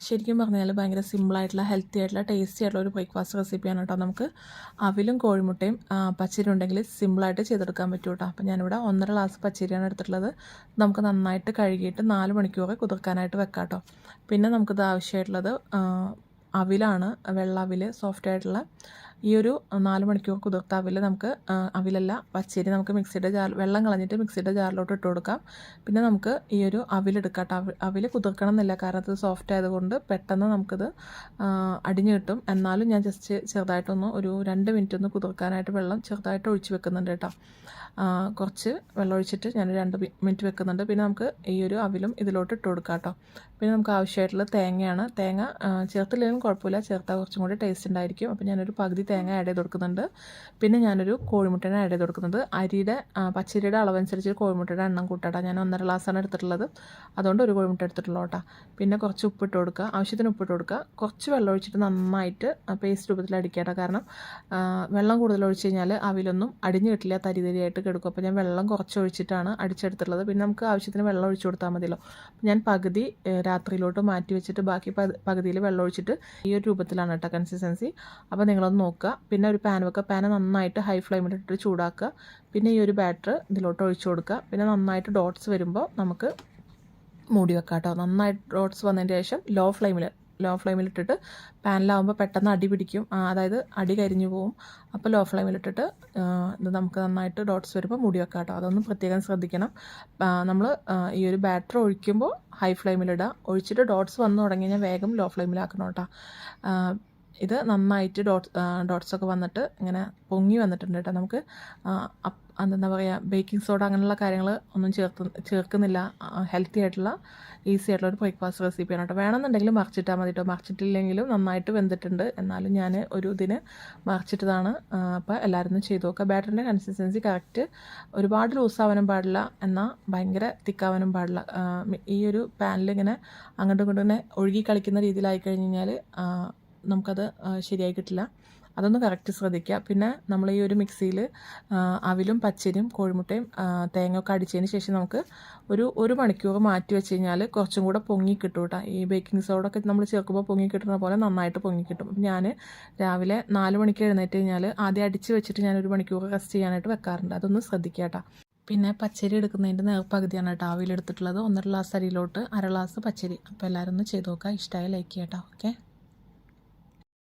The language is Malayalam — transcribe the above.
ശരിക്കും പറഞ്ഞാൽ ഭയങ്കര സിമ്പിളായിട്ടുള്ള ഹെൽത്തി ആയിട്ടുള്ള ടേസ്റ്റി ആയിട്ടുള്ള ഒരു ബ്രേക്ക്ഫാസ്റ്റ് റെസിപ്പിയാണ് കേട്ടോ നമുക്ക് അവിലും കോഴിമുട്ടയും പച്ചരി ഉണ്ടെങ്കിൽ സിമ്പിളായിട്ട് ചെയ്തെടുക്കാൻ പറ്റും കേട്ടോ അപ്പോൾ ഞാനിവിടെ ഒന്നര ഗ്ലാസ് പച്ചരിയാണ് എടുത്തിട്ടുള്ളത്. നമുക്ക് നന്നായിട്ട് കഴുകിയിട്ട് നാല് മണിക്കൂർ കുതിർക്കാനായിട്ട് വെക്കാം കേട്ടോ പിന്നെ നമുക്കിത് ആവശ്യമായിട്ടുള്ളത് അവിലാണ് വെള്ള അവിൽ സോഫ്റ്റ് ആയിട്ടുള്ള ഈ ഒരു നാല് മണിക്കൂർ കുതിർത്ത അവിൽ നമുക്ക് അവിലല്ല പച്ചരി നമുക്ക് മിക്സിയുടെ ജാർ വെള്ളം കളഞ്ഞിട്ട് മിക്സിയുടെ ജാറിലോട്ട് ഇട്ട് കൊടുക്കാം. പിന്നെ നമുക്ക് ഈ ഒരു അവിലെടുക്കാം കേട്ടോ. അവി അവിൽ കുതിർക്കണം എന്നില്ല കാരണം അത് സോഫ്റ്റ് ആയതുകൊണ്ട് പെട്ടെന്ന് നമുക്കിത് അടിഞ്ഞ് കിട്ടും. എന്നാലും ഞാൻ ജസ്റ്റ് ചെറുതായിട്ടൊന്ന് ഒരു രണ്ട് മിനിറ്റ് ഒന്ന് കുതിർക്കാനായിട്ട് വെള്ളം ചെറുതായിട്ട് ഒഴിച്ച് വെക്കുന്നുണ്ട് കേട്ടോ. കുറച്ച് വെള്ളം ഒഴിച്ചിട്ട് ഞാൻ രണ്ട് മിനിറ്റ് വെക്കുന്നുണ്ട്. പിന്നെ നമുക്ക് ഈ ഒരു അവിലും ഇതിലോട്ട് ഇട്ട് കൊടുക്കാം കേട്ടോ. പിന്നെ നമുക്ക് ആവശ്യമായിട്ടുള്ള തേങ്ങയാണ്. തേങ്ങ ചേർത്തില്ലെങ്കിലും കുഴപ്പമില്ല. ചേർത്താൽ കുറച്ചും കൂടി ടേസ്റ്റ് ഉണ്ടായിരിക്കും. അപ്പോൾ ഞാനൊരു പകുതി തേങ്ങ ആഡ് ചെയ്ത് കൊടുക്കുന്നുണ്ട്. പിന്നെ ഞാനൊരു കോഴിമുട്ടയാണ് ആഡ് ചെയ്ത് കൊടുക്കുന്നത് അരിയുടെ പച്ചരിയുടെ അളവനുസരിച്ച് കോഴിമുട്ടയുടെ എണ്ണം കൂട്ടാട്ടോ. ഞാൻ ഒന്നര ഗ്ലാസ്സാണ് എടുത്തിട്ടുള്ളത്. അതുകൊണ്ട് ഒരു കോഴിമുട്ട എടുത്തിട്ടുള്ളൂ കേട്ടോ. പിന്നെ കുറച്ച് ഉപ്പിട്ട് കൊടുക്കുക. ആവശ്യത്തിന് ഉപ്പിട്ട് കൊടുക്കുക. കുറച്ച് വെള്ളം ഒഴിച്ചിട്ട് നന്നായിട്ട് പേസ്റ്റ് രൂപത്തിൽ അടിക്കുക കാരണം വെള്ളം കൂടുതൽ ഒഴിച്ച് കഴിഞ്ഞാൽ അവിലൊന്നും അടിഞ്ഞു കിട്ടില്ല തരി തരിയായിട്ട് കിടക്കും. അപ്പോൾ ഞാൻ വെള്ളം കുറച്ച് ഒഴിച്ചിട്ടാണ് അടിച്ചെടുത്തിട്ടുള്ളത്. പിന്നെ നമുക്ക് ആവശ്യത്തിന് വെള്ളം ഒഴിച്ചു കൊടുത്താൽ മതിയല്ലോ. ഞാൻ പകുതി രാത്രിയിലോട്ട് മാറ്റി വെച്ചിട്ട് ബാക്കി പകുതിയിൽ വെള്ളം ഒഴിച്ചിട്ട് ഈ ഒരു രൂപത്തിലാണ് കേട്ടോ കൺസിസ്റ്റൻസി അപ്പോൾ നിങ്ങളൊന്ന് നോക്കുക പിന്നെ ഒരു പാൻ വെക്കുക. പാൻ നന്നായിട്ട് ഹൈ ഫ്ലെയിമിലിട്ട് ചൂടാക്കുക. പിന്നെ ഈ ഒരു ബാറ്റർ ഇതിലോട്ട് ഒഴിച്ചു കൊടുക്കുക. പിന്നെ നന്നായിട്ട് ഡോട്ട്സ് വരുമ്പോൾ നമുക്ക് മൂടി വെക്കാം കേട്ടോ. നന്നായിട്ട് ഡോട്ട്സ് വന്നതിന് ശേഷം ലോ ഫ്ലെയിമിൽ ലോ ഫ്ലെയിമിലിട്ടിട്ട് പാനിലാവുമ്പോൾ പെട്ടെന്ന് അടി പിടിക്കും. അതായത് അടി കരിഞ്ഞു പോവും. അപ്പോൾ ലോ ഫ്ലെയിമിലിട്ടിട്ട് ഇത് നമുക്ക് നന്നായിട്ട് ഡോട്ട്സ് വരുമ്പോൾ മൂടി വെക്കാം കേട്ടോ. അതൊന്നും പ്രത്യേകം ശ്രദ്ധിക്കണം. നമ്മൾ ഈ ഒരു ബാറ്റർ ഒഴിക്കുമ്പോൾ ഹൈ ഫ്ലെയിമിലിടുക ഒഴിച്ചിട്ട് ഡോട്ട്സ് വന്ന് തുടങ്ങി കഴിഞ്ഞാൽ വേഗം ലോ ഫ്ലെയിമിലാക്കണം കേട്ടോ. ഇത് നന്നായിട്ട് ഡോട്ട് ഡോട്ട്സ് ഒക്കെ വന്നിട്ട് ഇങ്ങനെ പൊങ്ങി വന്നിട്ടുണ്ട് കേട്ടോ. നമുക്ക് എന്താ പറയുക ബേക്കിംഗ് സോഡ അങ്ങനെയുള്ള കാര്യങ്ങൾ ഒന്നും ചേർത്ത് ചേർക്കുന്നില്ല. ഹെൽത്തി ആയിട്ടുള്ള ഈസി ആയിട്ടുള്ള ഒരു ബ്രേക്ക്ഫാസ്റ്റ് റെസിപ്പിയാണ് കേട്ടോ. വേണമെന്നുണ്ടെങ്കിൽ മറിച്ചിട്ടാൽ മതി കേട്ടോ. മറിച്ചിട്ടില്ലെങ്കിലും നന്നായിട്ട് വെന്തിട്ടുണ്ട്. എന്നാലും ഞാൻ ഒരു ഇതിന് മറിച്ചിട്ടതാണ് അപ്പോൾ എല്ലാവരും ഒന്ന് ചെയ്ത് നോക്കുക. ബാറ്ററിന്റെ കൺസിസ്റ്റൻസി കറക്റ്റ് ഒരുപാട് ലൂസാവാനും പാടില്ല. എന്നാൽ ഭയങ്കര തിക്കാവാനും പാടില്ല. ഈ ഒരു പാനിൽ ഇങ്ങനെ അങ്ങോട്ടും ഇങ്ങോട്ടും ഇങ്ങനെ ഒഴുകി കളിക്കുന്ന രീതിയിലായി കഴിഞ്ഞ് കഴിഞ്ഞാൽ നമുക്കത് ശരിയായി കിട്ടില്ല. അതൊന്ന് കറക്റ്റ് ശ്രദ്ധിക്കുക പിന്നെ നമ്മൾ ഈ ഒരു മിക്സിയിൽ അവിലും പച്ചരിയും കോഴിമുട്ടയും തേങ്ങ തേങ്ങയൊക്കെ അടിച്ചതിന് ശേഷം നമുക്ക് ഒരു ഒരു മണിക്കൂർ മാറ്റി വെച്ച് കഴിഞ്ഞാൽ കുറച്ചും കൂടെ പൊങ്ങി കിട്ടും കേട്ടോ ഈ ബേക്കിംഗ് സോഡൊക്കെ നമ്മൾ ചേർക്കുമ്പോൾ പൊങ്ങി കിട്ടുന്ന പോലെ നന്നായിട്ട് പൊങ്ങി കിട്ടും. ഞാൻ രാവിലെ നാല് മണിക്ക് എഴുന്നേറ്റ് കഴിഞ്ഞാൽ ആദ്യം അടിച്ച് വെച്ചിട്ട് ഞാൻ ഒരു മണിക്കൂർ റെസ്റ്റ് ചെയ്യാനായിട്ട് വെക്കാറുണ്ട്. അതൊന്ന് ശ്രദ്ധിക്കുക കേട്ടോ പിന്നെ പച്ചരി എടുക്കുന്നതിന്റെ നേർപ്പകുതിയാണ് കേട്ടോ ആവിലെടുത്തിട്ടുള്ളത് ഒന്നര ഗ്ലാസ് അരിയിലോട്ട് അര ഗ്ലാസ് പച്ചരി. അപ്പോൾ എല്ലാവരും ഒന്ന് ചെയ്ത് നോക്കുക ഇഷ്ടമായി ലൈക്ക് ചെയ്യട്ടോ ഓക്കെ